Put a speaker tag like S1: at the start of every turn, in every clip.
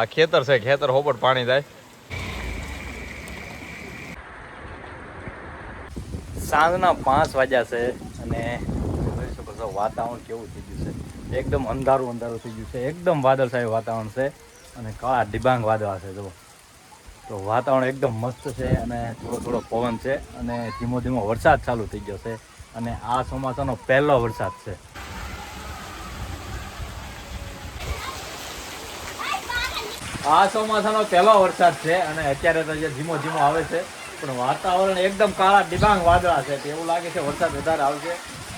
S1: આ ખેતર છે, ખેતર હોપટ પાણી થાય સાંજના પાંચ વાગ્યા છે અને જોઈ શકો છો વાતાવરણ કેવું થઈ ગયું છે? એકદમ અંધારું અંધારું થઈ ગયું છે. એકદમ વાદળછાયું વાતાવરણ છે અને કાળા ડિબાંગ વાદળા છે જો તો વાતાવરણ એકદમ મસ્ત છે અને થોડો થોડો પવન છે અને ધીમો ધીમો વરસાદ ચાલુ થઈ ગયો છે અને આ ચોમાસાનો પહેલો વરસાદ છે. આ ચોમાસાનો પહેલો વરસાદ છે અને અત્યારે તો જે ધીમો ધીમો આવે છે, પણ વાતાવરણ એકદમ કાળા ડિબાંગ વાદળા છે એવું લાગે છે વરસાદ વધારે આવશે.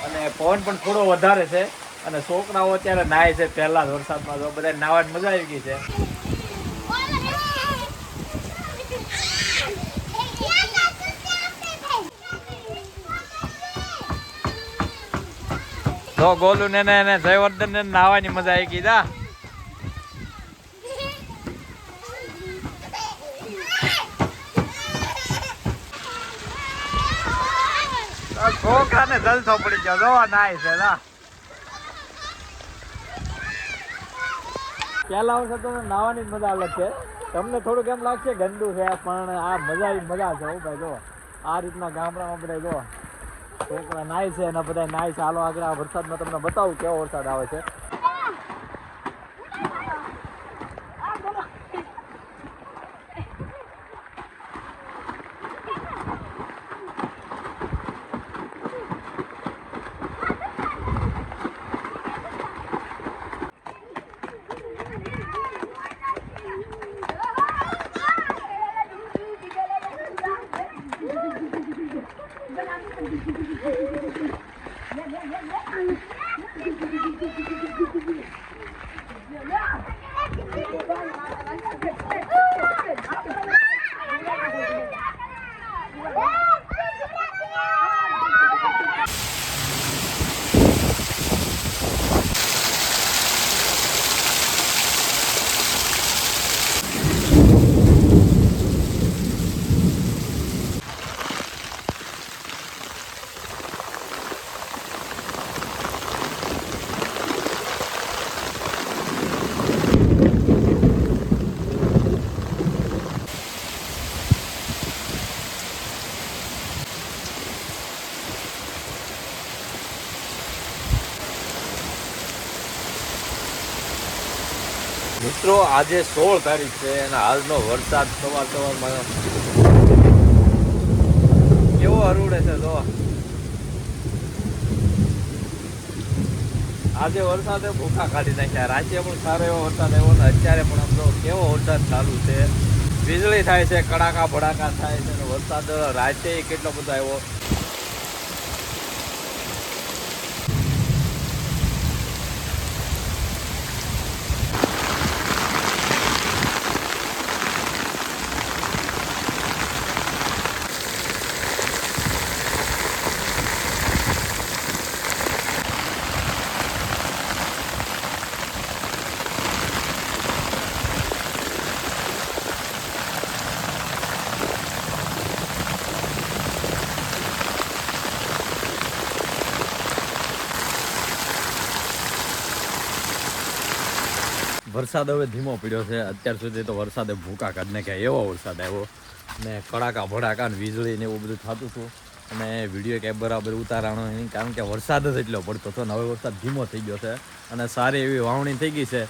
S1: અને પવન પણ થોડો વધારે છે, અને છોકરાઓ અત્યારે નાય છે પહેલા જ વરસાદમાં, તો બધા નાવાની મજા આવી ગઈ છે. તો ગોલુ ને જયવર્ધન ને નાવાની મજા આવી ગઈ, જા. છોકરાને જલસો પડી ગયો. જોવા નાય છે ના પહેલા વર્ષે તો નાવાની મજા અલગ છે. તમને થોડુંક એમ લાગશે ગંદુ છે, પણ આ મજા મજા છે ભાઈ, જો. આ રીતના ગામડામાં બધા, જો. છોકરા નાય છે અને બધા નાય છે. હાલો આગળ વરસાદમાં તમને બતાવું કેવો વરસાદ આવે છે. મિત્રો, આજે સોળ તારીખ છે અને હાલનો વરસાદ સવાર સવારમાં કેવો હરુડે છે તો? આજે વરસાદે ભૂખા કાઢી નાખ્યા. રાતે પણ સારો એવો વરસાદ આવ્યો ને અત્યારે પણ આમ તો કેવો વરસાદ ચાલુ છે. વીજળી થાય છે, કડાકા ભડાકા થાય છે અને વરસાદ રાતે કેટલો બધો આવ્યો. વરસાદ હવે ધીમો પડ્યો છે. અત્યાર સુધી તો વરસાદે ભૂકા કાઢને કે એવો વરસાદ આવ્યો. ને કડાકા, ભડાકા ને વીજળી ને એવું બધું થતું હતું. અને વીડિયો ક્યાંય બરાબર ઉતારાણો નહીં, કારણ કે વરસાદ જ એટલો પડતો હતો ને હવે વરસાદ ધીમો થઈ ગયો છે. અને સારી એવી વાવણી થઈ ગઈ છે.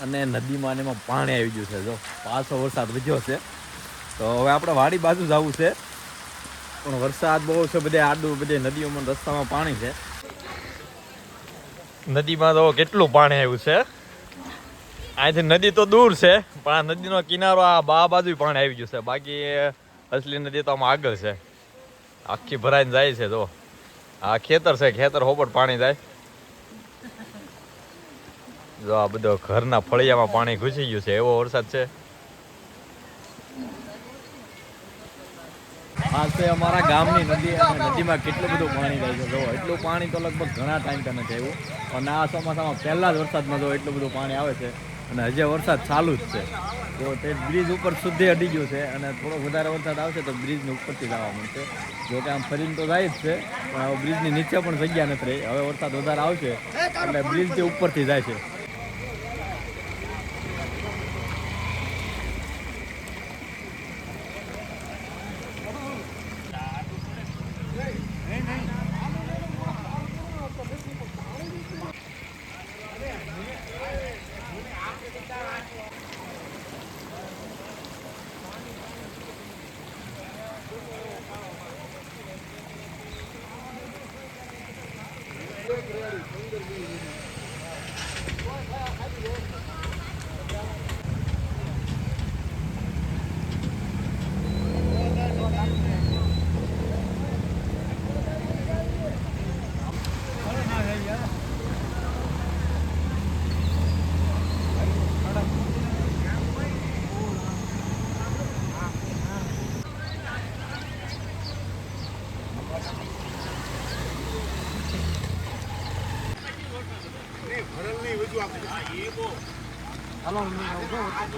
S1: અને નદીમાં ને એમાં પાણી આવી ગયું છે. જો, પાછો વરસાદ વધ્યો છે. તો હવે આપણે વાડી બાજુ જવું છે. પણ વરસાદ બહુ છે, બધે આડું, બધે નદીઓમાં રસ્તામાં પાણી છે. નદીમાં તો કેટલું પાણી આવ્યું છે? અહીંથી નદી તો દૂર છે, પણ આ નદીનો કિનારો આ બા બાજુ પાણી આવી ગયું છે. બાકી અસલી નદી તો આમાં આગળ છે. આખી ભરાઈને જાય છે તો આ ખેતર છે, ખેતર હોપટ પાણી જાય. જો આ બધો ઘરના ફળિયામાં પાણી ઘૂસી ગયું છે, એવો વરસાદ છે. આ છે અમારા ગામની નદી અને નદીમાં કેટલું બધું પાણી જાય છે, જો. એટલું પાણી તો લગભગ ઘણા ટાઈમ નથી આવ્યું. અને આ ચોમાસામાં પહેલા જ વરસાદમાં જો એટલું બધું પાણી આવે છે. અને હજી વરસાદ ચાલુ જ છે. તો તે બ્રિજ ઉપર સુધી અડી ગયો છે અને થોડો વધારે વરસાદ આવશે તો બ્રિજની ઉપરથી જવા મળશે. જો કે આમ ફરીને તો જાય જ છે, પણ હવે બ્રિજની નીચે પણ જગ્યા નથી રહી. હવે વરસાદ વધારે આવશે એટલે બ્રિજથી ઉપરથી જાય છે.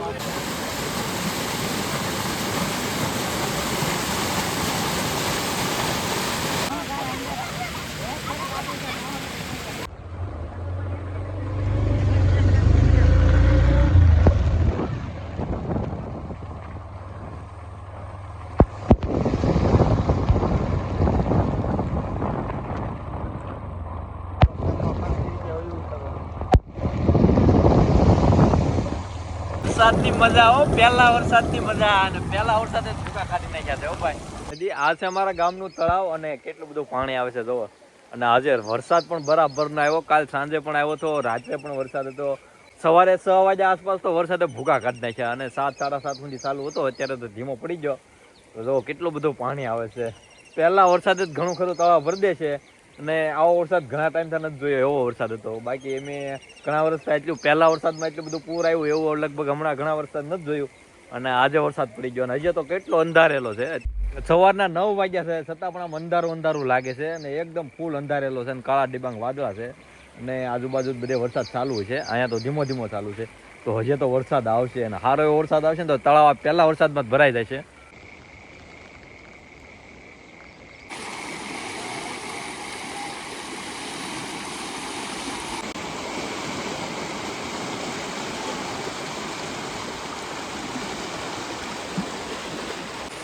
S1: Thank you. વરસાદની મજા હો, પહેલા વરસાદની મજા અને પહેલા વરસાદે ભૂકા કાઢી નાખ્યા છે, હો ભાઈ. હજી આ છે અમારા ગામનું તળાવ અને કેટલું બધું પાણી આવે છે જોવો અને આજે વરસાદ પણ બરાબર ના આવ્યો. કાલ સાંજે પણ આવ્યો હતો, રાત્રે પણ વરસાદ હતો. સવારે છ વાગ્યા આસપાસ તો વરસાદે ભૂકા કાઢી નાખ્યા અને સાત, સાડા સાત સુધી ચાલુ હતો. અત્યારે તો ધીમો પડી ગયો. તો જો કેટલું બધું પાણી આવે છે. પહેલાં વરસાદે જ ઘણું ખરું તળાવ ભરી દે છે. અને આવો વરસાદ ઘણા ટાઈમથી નથી જોયો, એવો વરસાદ હતો. બાકી એમ ઘણા વર્ષથી એટલું, પહેલા વરસાદમાં એટલું બધું પૂર આવ્યું, એવું લગભગ હમણાં ઘણા વરસાદ નથી જોયું. અને આજે વરસાદ પડી ગયો, અને હજી તો કેટલો અંધારેલો છે. સવારના નવ વાગ્યા છે, છતાં પણ આમ અંધારું અંધારું લાગે છે, અને એકદમ ફૂલ અંધારેલો છે, અને કાળા ડિબાંગ વાદળા છે. અને આજુબાજુ બધે વરસાદ ચાલુ છે, અહીંયા તો ધીમો ધીમો ચાલુ છે. તો હજી તો વરસાદ આવશે, અને સારો એવો વરસાદ આવશે ને તો તળાવ પહેલા વરસાદમાં જ ભરાઈ જાય છે.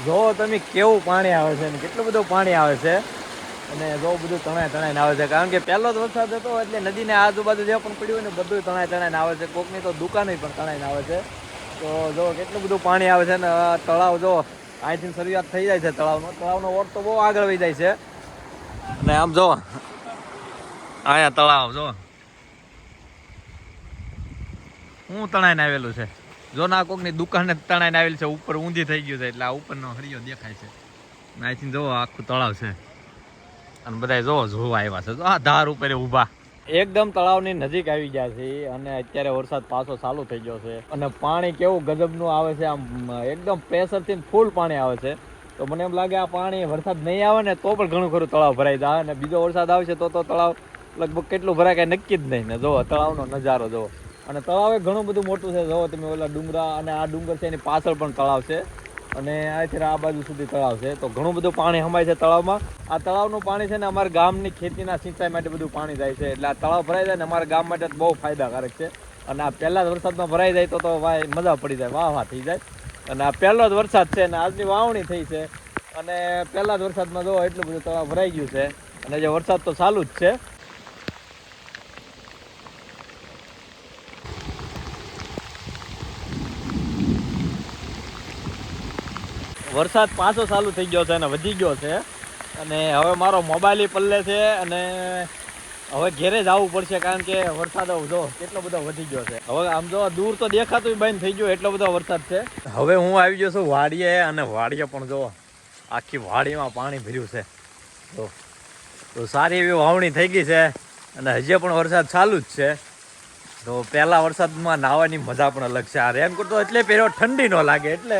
S1: જો તમે કેવું પાણી આવે છે ને કેટલું બધું પાણી આવે છે અને જો બધું તણાય તણાઈને આવે છે. કારણ કે પહેલો જ વરસાદ હતો એટલે નદીને આજુબાજુ જે પણ પડ્યું હોય ને બધું તણાય તણાઈને આવે છે. કોકની તો દુકાને પણ તણાઈને આવે છે. તો જો કેટલું બધું પાણી આવે છે ને તળાવ જો અહીંથી શરૂઆત થઈ જાય છે તળાવનો. તળાવનો ઓટ તો બહુ આગળ વહી જાય છે. અને આમ જો અહીંયા તળાવ જો. હું તણાઈને આવેલું છે. જો ના કોકની દુકાને તણાઈને આવેલી છે, ઉપર ઊંધી થઈ ગયું છે, એટલે આ ઉપરનો હરિયો દેખાય છે. અહીંથી જોવો આખું તળાવ છે. અને બધા જોવો, જોવા આવ્યા છે. જો આ ધાર ઉપર ઊભા. એકદમ તળાવની નજીક આવી ગયા છે, અને અત્યારે વરસાદ પાછો ચાલુ થઈ ગયો છે. અને પાણી કેવું ગજબનું આવે છે, આમ, એકદમ પ્રેશરથી ફૂલ પાણી આવે છે. તો મને એમ લાગે આ પાણી વરસાદ નહીં આવે ને, તો પણ ઘણું ખરું તળાવ ભરાઈ જાય. અને બીજો વરસાદ આવશે તો તો તળાવ લગભગ કેટલું ભરાય કાંઈ નક્કી જ નહીં ને. જોવો તળાવનો નજારો જોવો અને તળાવ એ ઘણું બધું મોટું છે. જો તમે ઓલા ડુંગરા અને આ ડુંગર છે એની પાછળ પણ તળાવ છે. અને અહીંથી આ બાજુ સુધી તળાવ છે. તો ઘણું બધું પાણી હમાય છે તળાવમાં. આ તળાવનું પાણી છે ને અમારા ગામની ખેતીના સિંચાઈ માટે બધું પાણી જાય છે. એટલે આ તળાવ ભરાઈ જાય ને અમારા ગામ માટે બહુ ફાયદાકારક છે. અને આ પહેલા જ વરસાદમાં ભરાઈ જાય તો તો ભાઈ મજા પડી જાય, વાહ વાહ થઈ જાય. અને આ પહેલો જ વરસાદ છે અને આજની વાવણી થઈ છે. અને પહેલા જ વરસાદમાં જો એટલું બધું તળાવ ભરાઈ ગયું છે. અને જે વરસાદ તો ચાલુ જ છે. વરસાદ પાછો ચાલુ થઈ ગયો છે અને વધી ગયો છે. અને હવે મારો મોબાઈલ પલ્લે છે અને હવે ઘેરે જ આવવું પડશે કારણ કે વરસાદ જો કેટલો બધો વધી ગયો છે. હવે આમ જો દૂર તો દેખાતું બંધ થઈ ગયું, એટલો બધો વરસાદ છે. હવે હું આવી ગયો છું વાડીએ અને વાડીએ પણ જો આખી વાડીમાં પાણી ભર્યું છે. તો તો સારી એવી વાવણી થઈ ગઈ છે અને હજી પણ વરસાદ ચાલુ જ છે. તો પહેલાં વરસાદમાં નાહવાની મજા પણ અલગ છે. આ રેનકોટ તો એટલે પહેર્યો ઠંડી ન લાગે એટલે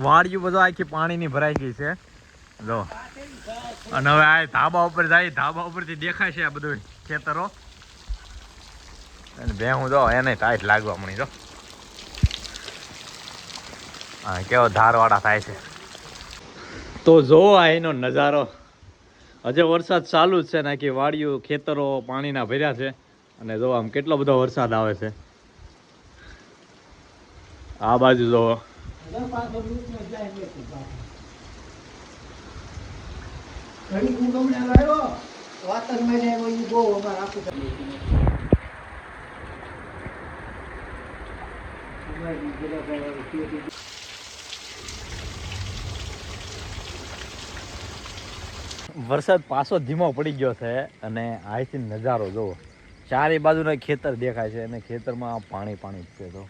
S1: વાડિયું બધું આખી પાણીની ભરાઈ ગઈ છે. જો અને હવે આ ધાબા ઉપર જાય, ધાબા ઉપરથી દેખાય છે આ બધું ખેતરો. અને બે હું જો, એને ટાઈટ લાગવા મળી જો. હા કેવો ધારવાળા થાય છે. તો જો આ એનો નજારો. હજે વરસાદ ચાલુ જ છે ને, આખી વાડિયું ખેતરો, પાણીના ભર્યા છે. અને જો આમ કેટલો બધો વરસાદ આવે છે. આ બાજુ જોવો વરસાદ પાછો ધીમો પડી ગયો છે અને અહીંથી નજારો જુઓ ચારે બાજુના ખેતર દેખાય છે અને ખેતરમાં પાણી પાણી જ તો.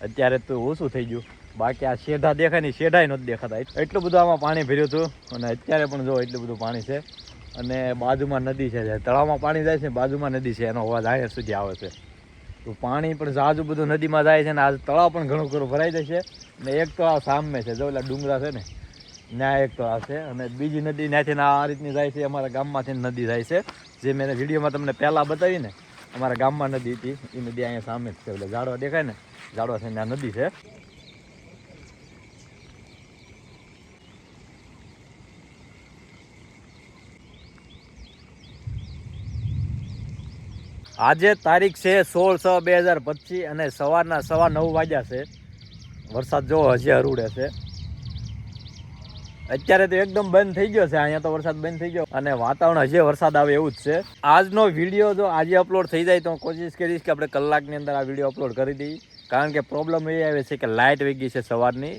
S1: અત્યારે તો ઓછું થઈ ગયું. બાકી આ શેઢા દેખાય ને શેઢાય નથી દેખાતા. એટલું બધું આમાં પાણી ભર્યું હતું. અને અત્યારે પણ જો એટલું બધું પાણી છે. અને બાજુમાં નદી છે. તળાવમાં પાણી જાય છે બાજુમાં નદી છે. એનો અવાજ અહીંયા સુધી આવે છે. તો પાણી પણ જાજુ બધું નદીમાં જાય છે ને આ તળાવ પણ ઘણું ખરું ભરાઈ જશે. ને એક તો આ સામે છે. જો ઓલા ડુંગરા છે ને, ત્યાં એક તો આ છે. અને બીજી નદી ત્યાંથી આ રીતની જાય છે. અમારા ગામમાંથી નદી જાય છે. જે મેં વિડીયોમાં તમને પહેલાં બતાવી ને, અમારા ગામમાં નદી હતી. એ નદી અહીંયા સામે જ છે. એટલે ઝાડવા દેખાય ને, ઝાડવા છે આ નદી છે. આજે તારીખ છે સોળ છ બે હજાર પચીસ અને સવારના સવા નવ વાગ્યા છે. વરસાદ જો હજી હરુડે છે. અત્યારે તો એકદમ બંધ થઈ ગયો છે. અહીંયા તો વરસાદ બંધ થઈ ગયો. અને વાતાવરણ હજી વરસાદ આવે એવું જ છે. આજનો વીડિયો જો આજે અપલોડ થઈ જાય તો હું કોશિશ કરીશ કે આપણે કલાકની અંદર આ વીડિયો અપલોડ કરી દઈએ. કારણ કે પ્રોબ્લેમ એ આવે છે કે લાઇટ વેગી છે સવારની.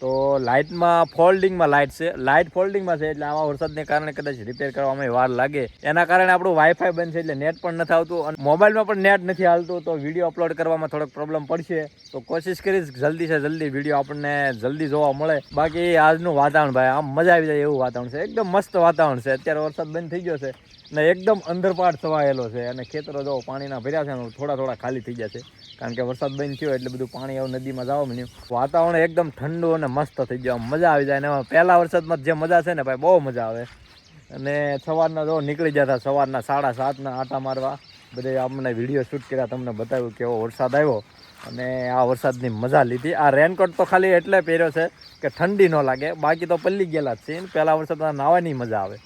S1: તો લાઇટમાં ફોલ્ડિંગમાં લાઇટ છે. લાઇટ ફોલ્ડિંગમાં છે એટલે આવા વરસાદને કારણે કદાચ રિપેર કરવામાં વાર લાગે. એના કારણે આપણું વાઈફાઈ બંધ છે એટલે નેટ પણ નથી આવતું અને મોબાઈલમાં પણ નેટ નથી હાલતું, તો વીડિયો અપલોડ કરવામાં થોડોક પ્રોબ્લેમ પડશે. તો કોશિશ કરીશ જલ્દી છે જલ્દી વીડિયો આપણને જલ્દી જોવા મળે. બાકી આજનું વાતાવરણ ભાઈ, આમ મજા આવી જાય એવું વાતાવરણ છે. એકદમ મસ્ત વાતાવરણ છે. અત્યારે વરસાદ બંધ થઈ ગયો છે ને એકદમ અંદરપાટ છવાયેલો છે અને ખેતરો જો પાણીના ભર્યા છે થોડા થોડા ખાલી થઈ ગયા છે. કારણ કે વરસાદ બંધ થયો એટલે બધું પાણી આવું નદીમાં જવા મળ્યું વાતાવરણ એકદમ ઠંડુ અને મસ્ત થઈ ગયું. મજા આવી જાય અને પહેલા વરસાદમાં જે મજા છે ને ભાઈ, બહુ મજા આવે. અને સવારના જો નીકળી જતા સવારના સાડા સાતના આટા મારવા. બધે અમને વીડિયો શૂટ કર્યા, તમને બતાવ્યું કેવો વરસાદ આવ્યો. અને આ વરસાદની મજા લીધી. આ રેનકોટ તો ખાલી એટલે પહેર્યો છે કે ઠંડી ન લાગે. બાકી તો પલ્લી ગયેલા જ છે. પહેલાં વરસાદમાં નાહવાની મજા આવે.